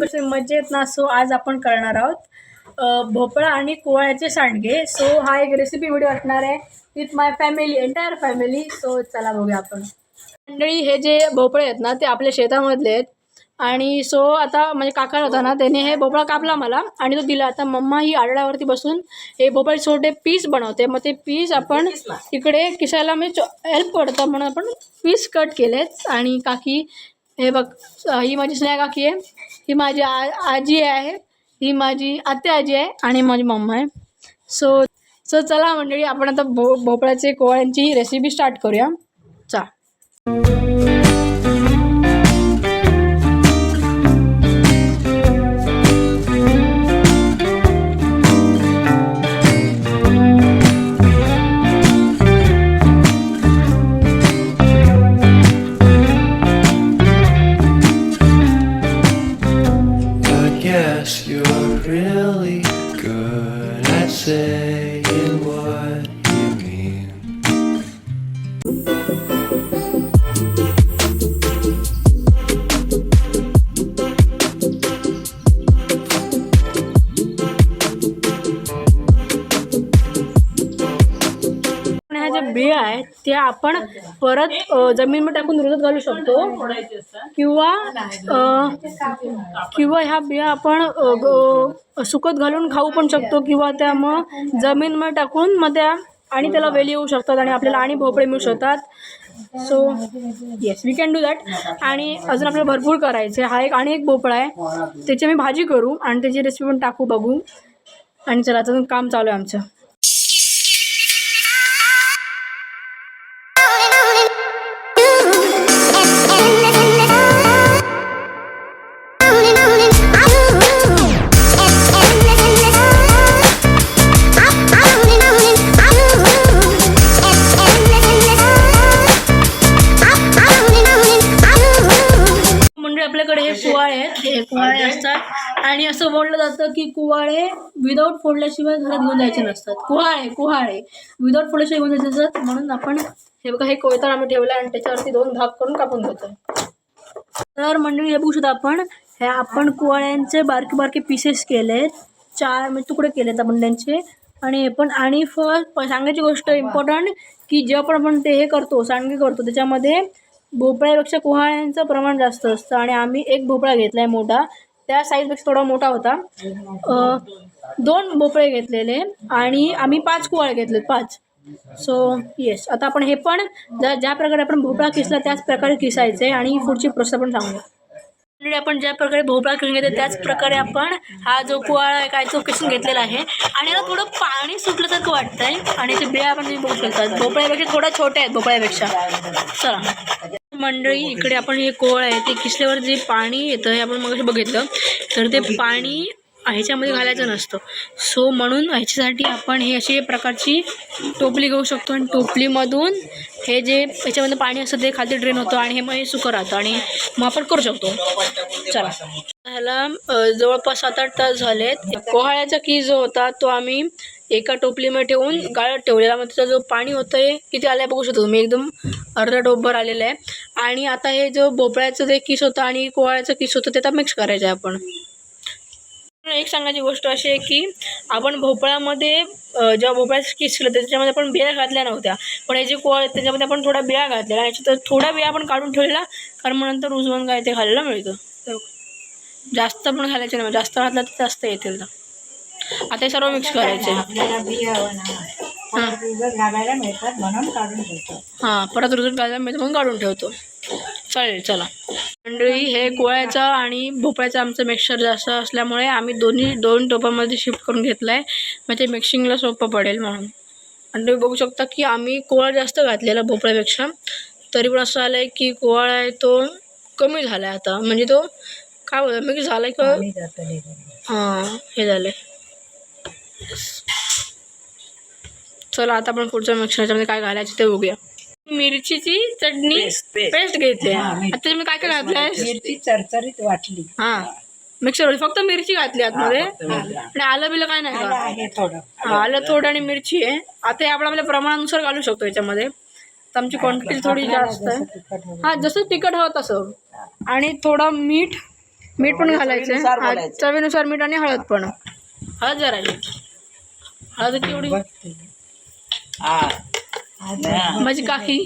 कसे मजेत ना सो आज आपण करणार आहोत भोपळा आणि कुवाळ्याचे सांडगे. सो हा एक रेसिपी व्हिडिओ असणार आहे with my family entire family so चला बघूया आपण. मंडळी हे जे भोपळे आहेत ना ते आपल्या शेतामधले आहेत. आणि सो आता म्हणजे काका होता ना त्याने हे भोपळा कापला मला आणि तो दिला. आता मम्मा ही आडळ्यावरती बसून हे भोपळे छोटे पीस बनवते. मग ते पीस आपण इकडे किसायला म्हणजे हेल्प पडतं म्हणून आपण पीस कट केलेत. आणि काकी हे बघ ही माझी स्नेहा काकी आहे. ही माझी आ आजी आहे. ही माझी आत्या आजी आहे आणि माझी मम्मा आहे. सो सो चला मंडळी आपण आता भो भोपळ्याचे कोळ्यांची रेसिपी स्टार्ट करूया. चा. बिया आहेत त्या आपण परत अ, जमीनमध्ये टाकून रुजत घालू शकतो. किंवा किंवा ह्या बिया आपण सुकत घालून खाऊ पण शकतो. किंवा त्या मग जमीनमध्ये टाकून मग त्या आणि त्याला वेली येऊ शकतात आणि आपल्याला आणि भोपळे मिळू शकतात. So yes we can do that आणि अजून आपल्याला भरपूर करायचे हा एक आणि एक भोपळा आहे. त्याची मी भाजी करू आणि त्याची रेसिपी पण टाकू बघू. आणि चला अजून काम चालू आहे आमचं. असं बोललं जातं की कुवाळे विदाऊट फोडल्याशिवाय घरात घेऊन जायचे नसतात. कुहाळे कुहाळे. विदाऊट फोडल्याशिवाय घेऊन जायचे नसतात. म्हणून आपण हे बघा हे कोयता आम्ही ठेवलं आणि त्याच्यावरती दोन भाग करून कापून घेतो तर मंडळी हे बघू शकतो आपण. हे आपण कुवाळ्यांचे बारके बारके पीसेस केलेत चार म्हणजे तुकडे केलेत आपण त्यांचे. आणि पण आणि फर्स्ट सांगायची गोष्ट इम्पॉर्टंट की जे पण आपण ते हे करतो सांडगे करतो त्याच्यामध्ये भोपळ्यापेक्षा कुहाळ्यांचं प्रमाण जास्त असतं. आणि आम्ही एक भोपळा घेतला आहे मोठा. त्या साईजपेक्षा थोडा मोठा होता. दोन भोपळे घेतलेले आणि आम्ही पाच कुवाळे घेतलेत पाच. सो येस आता आपण हे पण ज्या ज्या प्रकारे आपण भोपळा किसला त्याच प्रकारे किसायचे आणि पुढची प्रोसेस पण सांगूया ऑलरेडी आपण ज्या प्रकारे भोपळा किसून घेतो त्याच प्रकारे आपण हा जो कुवाळा आहे काय तो किसून घेतलेला आहे. आणि याला थोडं पाणी सुटल्यासारखं वाटतंय. आणि ते बिया आपण बघू शकतात भोपळ्यापेक्षा थोडा छोट्या आहेत भोपळ्यापेक्षा. चला. मंडळी इकडे आपण हे कोळ आहे ते किसल्यावर जे पाणी येतं हे आपण मग बघितलं तर ते पाणी ह्याच्यामध्ये घालायचं नसतं. सो म्हणून ह्याच्यासाठी आपण हे अशी प्रकारची टोपली घेऊ शकतो आणि टोपलीमधून हे जे ह्याच्यामध्ये पाणी असतं ते खाली ड्रेन होतं आणि हे मग हे सुकं राहतं आणि मग आपण करू शकतो. चला. ह्याला जवळपास सात आठ तास झालेत. कोहाळ्याचा की जो होता तो आम्ही एका टोपलीमध्ये ठेवून गाळत ठेवलेला मग त्याचा जो पाणी होतं आहे किती आलं आहे बघू शकतो तुम्ही. एकदम अर्धा टोपभर आलेलं आहे. आणि आता हे जो भोपळ्याचं जे किस होतं आणि कोवाळ्याचं किस होतं ते आता मिक्स करायचं आहे आपण. एक सांगायची गोष्ट अशी आहे की आपण भोपळ्यामध्ये जेव्हा भोपळ्याचं किस केलं त्याच्यामध्ये आपण बिया घातल्या नव्हत्या. पण हे जे कोळ त्याच्यामध्ये आपण थोडा बिया घातलेला याची याच्यात थोडा बिया आपण काढून ठेवलेला कारण मग नंतर उजवून काय ते खायला मिळतं. जास्त पण घालायचं नाही जास्त घातलं तर जास्त येतील. तर आता हे सर्व मिक्स करायचे. आपल्याला बिया हां. भिजत घालायला मिळतात म्हणून काढून ठेवतो. हां परत रुजत घालायला मिळतं म्हणून काढून ठेवतो. चालेल चला. मंडळी हे कोळ्याचं आणि भोपळ्याचं आमचं मिक्सर जास्त असल्यामुळे आम्ही दोन्ही दोन टोपामध्ये शिफ्ट करून घेतलं आहे म्हणजे मिक्सिंगला सोपं पडेल म्हणून. आणि तुम्ही बघू शकता की आम्ही कोळा जास्त घातलेला भोपळ्यापेक्षा. तरी पण असं आलं आहे की कोळा आहे तो कमी झाला आहे आता. म्हणजे तो काय बोलतो मिक्स झाला आहे किंवा. हां हे झाले चला आता आपण पुढच्या मिक्सरच्यामध्ये काय घालायचं ते बघूया. मिरचीची चटणी. पेस्ट घेते. आता. तुम्ही काय काय घातलंय? मिरची चरचरीत वाटली. हां मिक्सर फक्त मिरची घातली आतमध्ये. आणि आलं बिलं काय नाही आलं का आहे थोडं. हा, आलं थोडं आणि मिरची आहे. आता हे आपण आपल्या प्रमाणानुसार घालू शकतो याच्यामध्ये. तर आमची क्वांटिटी थोडी जास्त जसं आहे. हां जसं तिखट हवं तसं. आणि थोडं मीठ मीठ पण घालायचं हा, घालायचं. चवीनुसार मीठ आणि हळद पण. हळद जरा हळद केवढी? हा. माझी काकी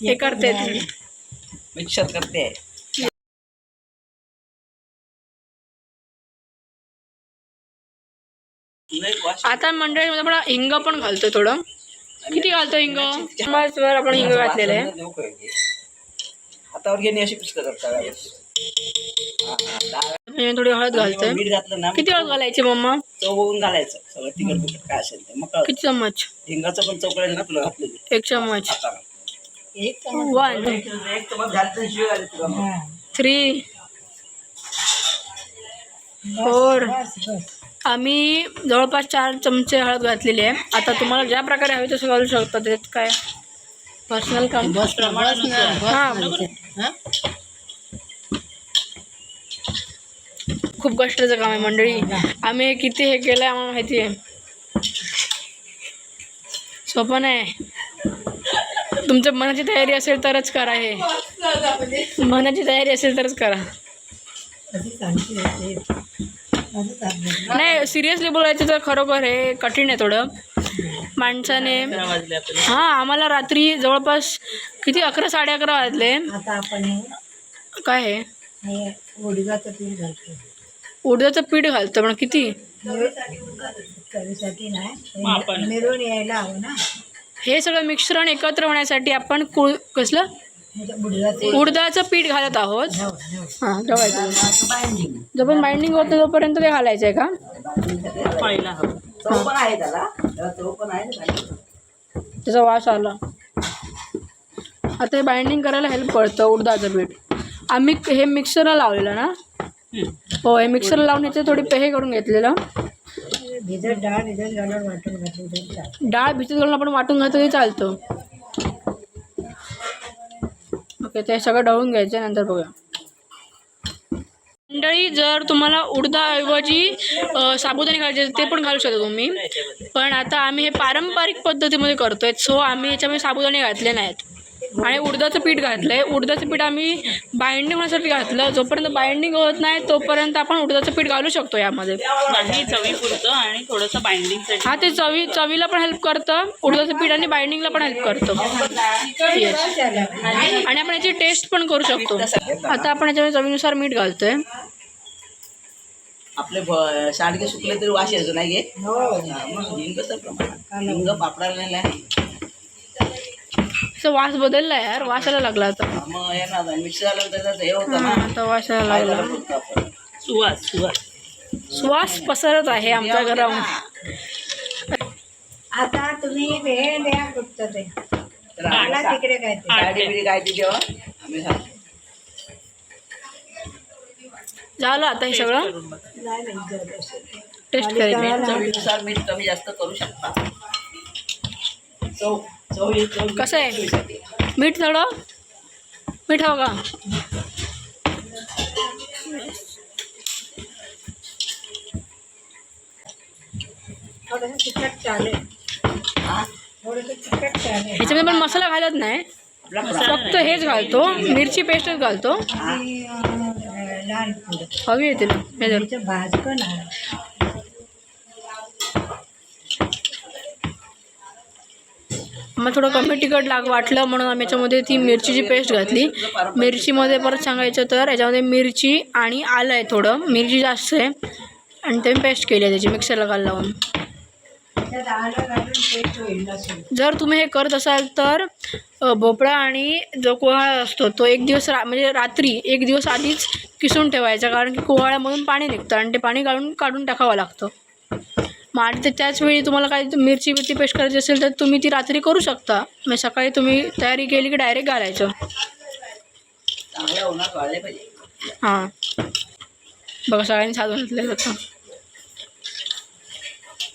हे करते. मिक्सर करते. आता मंडळीमध्ये आपण हिंग पण घालतो थोडं. किती घालतो हिंग? आपण हिंग घातलेलं आहे? हातावर घेणे अशी पिसक करता मी थोडी हळद घालतोय मीठ घातलं ना किती हळद घालायची मम्मा? चव घालायचं. सगळं तिखट बिकट काय असेल ते. मग. किती चम्मच? हिंगाचं पण चव कळेल ना तुला घातलेली. एक चम्मच. हाताला. वन. एक चमच घालतं आणि तुला मग. हा. थ्री. फोर. बस बस आम्ही जवळपास चार चमचे हळद घातलेली आहे. आता तुम्हाला ज्या प्रकारे हवे तसं घालू शकता. त्याच्यात काय? पर्सनल काम. हां. खूप कष्टाचं काम आहे मंडळी. आम्ही किती हे केलं आहे आम्हाला माहिती आहे सोपं नाही. तुमच्या मनाची तयारी असेल तरच करा हे. मनाची तयारी असेल तरच करा. नाही सिरियसली बोलायचं तर खरोखर हे कठीण आहे थोडं. माणसाने हां आम्हाला रात्री जवळपास किती? अकरा साडे अकरा वाजले. काय आहे हे उडीदाचं पीठ घालतो. उडदाचं पीठ घालतं पण किती? नाही. हे मिळून यायला हवं ना. हे सगळं मिश्रण एकत्र होण्यासाठी आपण कुळ कसलं? उडीदाचं उडदाचं पीठ घालत आहोत. हो, जोपर्यंत बाइंडिंग होत नाही तोपर्यंत ते घालायचं आहे का चव पण आहे त्याला. त्याला चव पण आहे ना. त्याचा वास आला. आता हे बाइंडिंग करायला हेल्प करतं उडदाचं पीठ. आम्ही हे मिक्सरला लावलेलं ना? हो हे मिक्सरला लावून याचे थोडी हे करून घेतलेलं. भिजत डाळ भिजत घालून वाटून घातली तरी चालेल. डाळ भिजत घालून आपण वाटून घालतो ते चालतं. ओके ते सगळं ढवळून घ्यायचं नंतर बघूया. मंडळी जर तुम्हाला उडदाऐवजी साबुदाणे घालायचे ते पण घालू शकता तुम्ही. पण आता आम्ही हे पारंपरिक पद्धतीमध्ये करतोय सो आम्ही याच्यामध्ये साबुदाणे घातले नाहीत. आणि उडदाचं पीठ घातलं आहे उडदाचं पीठ आम्ही बाइंडिंग होण्यासाठी घातलं. जोपर्यंत बाइंडिंग होत नाही तोपर्यंत आपण उडदाचं पीठ घालू शकतो यामध्ये. चवी पुरतं आणि थोडंसं बाइंडिंगसाठी हा ते चवी चवीला पण हेल्प करतं उडदाचं पीठ आणि बाइंडिंगला पण हेल्प करतं. येस आणि आपण याची टेस्ट पण करू शकतो. आता आपण याच्यामध्ये चवीनुसार मीठ घालतोय. आपले सांडगे सुकले तरी वास यायचो नाही घे हो. तर प्रमाण? हिंग पापडाला नाही. असं वास बदलला यार वासाला लागला आता. मग हे ना हे होतं हा, आता वासाला लागला. आपण. सुवास सुवास. श्वास पसरत आहे आमच्या घरामध्ये आता तुम्ही वेळ द्या कुठचं ते. तर मला आम्ही तिकडे काय ते. गाडी बिडी काय ती जेव्हा आम्ही सांगतो. झालं आता हे सगळं? नाही नाही जर असेल. टेस्ट चवीनुसार मीठ कमी जास्त करू शकता. चव. कसं? आहे? मीठ थोडं मीठ हवं का? हा? ह्याच्यामध्ये पण मसाला घालत नाही. फक्त हेच घालतो. मिरची पेस्टच घालतो. अं, हवी येते ना. आम्हाला मग थोडं कमी तिखट लाग वाटलं म्हणून आम्ही याच्यामध्ये ती मिरचीची पेस्ट घातली. मिरचीमध्ये परत सांगायचं तर याच्यामध्ये मिरची आणि आलं आहे थोडं. मिरची जास्त आहे. आणि ते पेस्ट केली आहे त्याची मिक्सरला घाल लावून. जर तुम्ही हे करत असाल तर भोपळा आणि जो कोहाळा असतो तो एक दिवस रा म्हणजे रात्री एक दिवस आधीच किसून ठेवायचा. कारण की कोहाळ्यामधून पाणी निघतं आणि ते पाणी काढून काढून टाकावं लागतं. मग आणि ते त्याच वेळी तुम्हाला काही मिरची बिरची पेस्ट करायची असेल तर तुम्ही ती रात्री करू शकता. मग सकाळी तुम्ही तयारी केली की डायरेक्ट घालायचं हां बघा सगळ्यांनी साधून घातलं जातं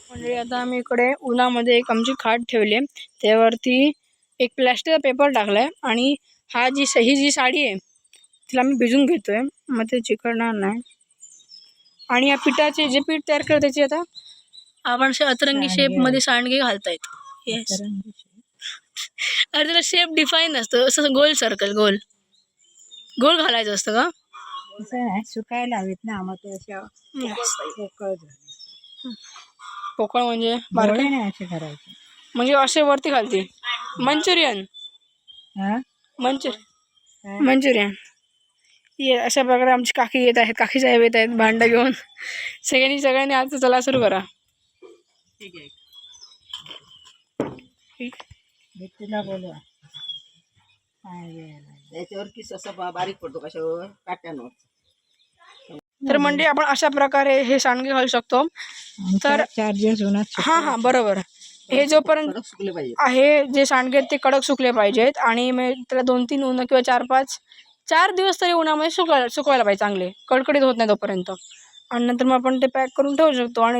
म्हणजे आता आम्ही इकडे उन्हामध्ये एक आमची खाट ठेवली आहे. त्यावरती एक प्लॅस्टिकचा पेपर टाकला आहे आणि हा जी स- ही जी साडी आहे तिला आम्ही भिजून घेतो आहे मग ते चिकटणार नाही. आणि या पिठाचे जे पीठ तयार करतो त्याची आता आपण अतरंगी शेपमध्ये सांडगे घालतायत. येस अरे त्याला शेप डिफाईन असतं असं गोल सर्कल गोल. गोल घालायचं असतं का? सुकायला हवेत ना मग ते अशा पोकळ म्हणजे बारकं गोळे नाही असे करायचे. म्हणजे असे वरती घालते. मंचुरियन. हा? मंचुर काय? मंचुरियन. ये अशा प्रकारे आमची काकी येत आहेत. काकी साहेब येत आहेत. भांडं घेऊन. सगळ्यांनी सगळ्यांनी आज चला सुरू करा. ठीक आहे. तुला बोलवा काय वेळ त्याच्यावर किस असा बा- बारीक पडतो कशावर? काट्यावर तर म्हणजे आपण अशा प्रकारे हे सांडगे घालू शकतो. तर चार दिवस उन्हात हां हां बरोबर. हे जोपर्यंत कडक सुकले पाहिजे आहे जे सांडगे आहेत ते कडक सुकले पाहिजेत आणि मग त्याला दोन तीन ऊन किंवा चार पाच चार दिवस तरी उन्हामध्ये सुकवायला सुकवायला पाहिजे चांगले. कडकडीत होत नाही तोपर्यंत. आणि नंतर मग आपण ते पॅक करून ठेवू शकतो आणि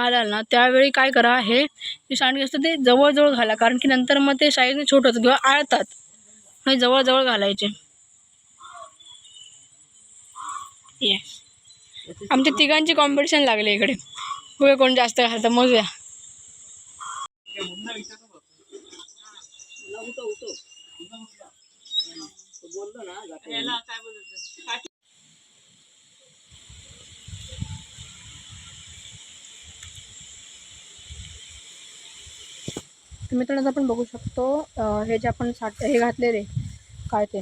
घालाल ना त्यावेळी काय करा हे जे सांडगे असतं ते जवळजवळ घाला. कारण की नंतर मग ते साईजने छोट होतं किंवा आळतात. हे जवळजवळ घालायचे. येस आमच्या तिघांची कॉम्पिटिशन लागली इकडे. बघूया कोण जास्त घालतं मोजूया. याला काय तर मित्रांनो आपण बघू शकतो हे जे आपण साठ हे घातलेले काय ते?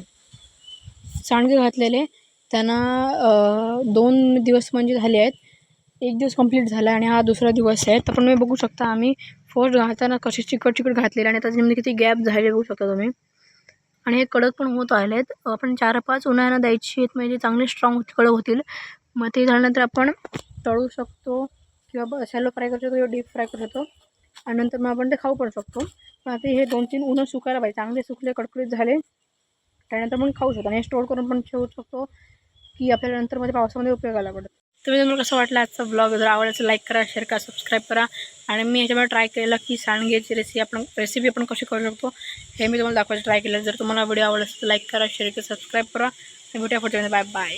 सांडगे घातलेले. त्यांना दोन दिवस म्हणजे झाले आहेत. एक दिवस कंप्लीट झाला आणि हा दुसरा दिवस आहे. तर पण मी बघू शकता आम्ही फर्स्ट घालताना कशी चिकट चिकट घातलेले आणि त्याच्यामध्ये किती गॅप झाले बघू शकता तुम्ही. आणि हे कडक पण होत आले आहेत आपण चार पाच उन्हाळ्यानं द्यायची आहेत म्हणजे चांगले स्ट्रॉंग कडक होतील. मग ते झाल्यानंतर आपण तळू शकतो किंवा शॅलो फ्राय करू शकतो किंवा डीप फ्राय करू शकतो. आणि नंतर मग आपण ते खाऊ पण शकतो. पण आता हे दोन तीन उन्हं सुकायला पाहिजे. चांगले सुकले कडकडीत झाले. त्यानंतर आपण खाऊ शकतो. आणि हे स्टोर करून पण ठेवू शकतो की आपल्याला नंतर मध्ये पावसामध्ये उपयोगाला पडत तुम्ही तुम्हाला कसं वाटलं आजचा ब्लॉग जर आवडायचं लाईक करा शेअर करा सबस्क्राईब करा. आणि मी ह्याच्यामध्ये ट्राय केलेलं की सांडगेची रेसिपी आपण रेसिपी आपण कशी करू शकतो हे मी तुम्हाला दाखवायचं ट्राय केलं जर तुम्हाला व्हिडिओ आवडला असेल तर लाईक करा शेअर करा सबस्क्राईब करा. आणि भेटूया फोटो बाय बाय